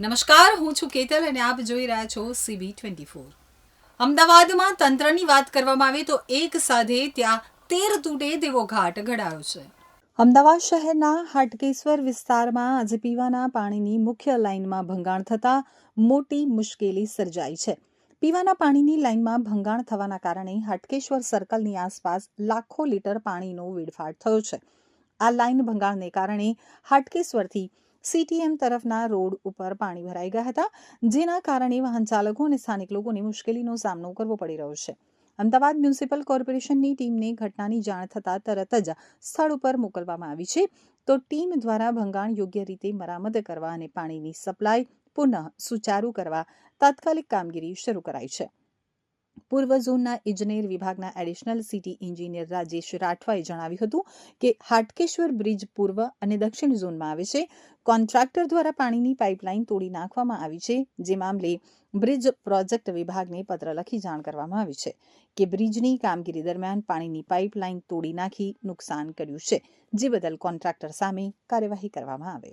નમસ્કાર, હું છું કેતલ અને આપ જોઈ રહ્યા છો સીબી ટ્વેન્ટી ફોર અમદાવાદમાં તંત્રની વાત કરવામાં આવે તો એક સાથે ત્યાં તેર તૂટે તેવો ઘાટ ઘડાયો છે. અમદાવાદ શહેરના હાટકેશ્વર વિસ્તારમાં આજે પીવાના પાણીની મુખ્ય લાઇનમાં ભંગાણ થતાં મોટી મુશ્કેલી સર્જાઈ છે. પીવાના પાણીની લાઇનમાં ભંગાણ થવાના કારણે હાટકેશ્વર સર્કલની આસપાસ લાખો લીટર પાણીનો વેડફાટ થયો છે. આ લાઇન ભંગાણને કારણે હાટકેશ્વરથી સીટીએમ તરફના રોડ ઉપર પાણી ભરાઈ ગયા હતા, જેના કારણે વાહન ચાલકો અને સ્થાનિક લોકોને મુશ્કેલીનો સામનો કરવો પડી રહ્યો છે. અમદાવાદ મ્યુનિસિપલ કોર્પોરેશનની ટીમને ઘટનાની જાણ થતાં તરત જ સ્થળ ઉપર મોકલવામાં આવી છે. તો ટીમ દ્વારા ભંગાણ યોગ્ય રીતે મરામત કરવા અને પાણીની સપ્લાય પુનઃ સુચારુ કરવા તાત્કાલિક કામગીરી શરૂ કરાઈ છે. પૂર્વ ઝોનના ઇજનેર વિભાગના એડિશનલ સિટી એન્જિનિયર રાજેશ રાઠવાએ જણાવ્યું હતું કે હાટકેશ્વર બ્રિજ પૂર્વ અને દક્ષિણ ઝોનમાં આવે છે. કોન્ટ્રાક્ટર દ્વારા પાણીની પાઇપલાઇન તોડી નાખવામાં આવી છે, જે મામલે બ્રિજ પ્રોજેક્ટ વિભાગને પત્ર લખી જાણ કરવામાં આવી છે કે બ્રિજની કામગીરી દરમિયાન પાણીની પાઇપલાઇન તોડી નાખી નુકસાન કર્યું છે, જે બદલ કોન્ટ્રાક્ટર સામે કાર્યવાહી કરવામાં આવે.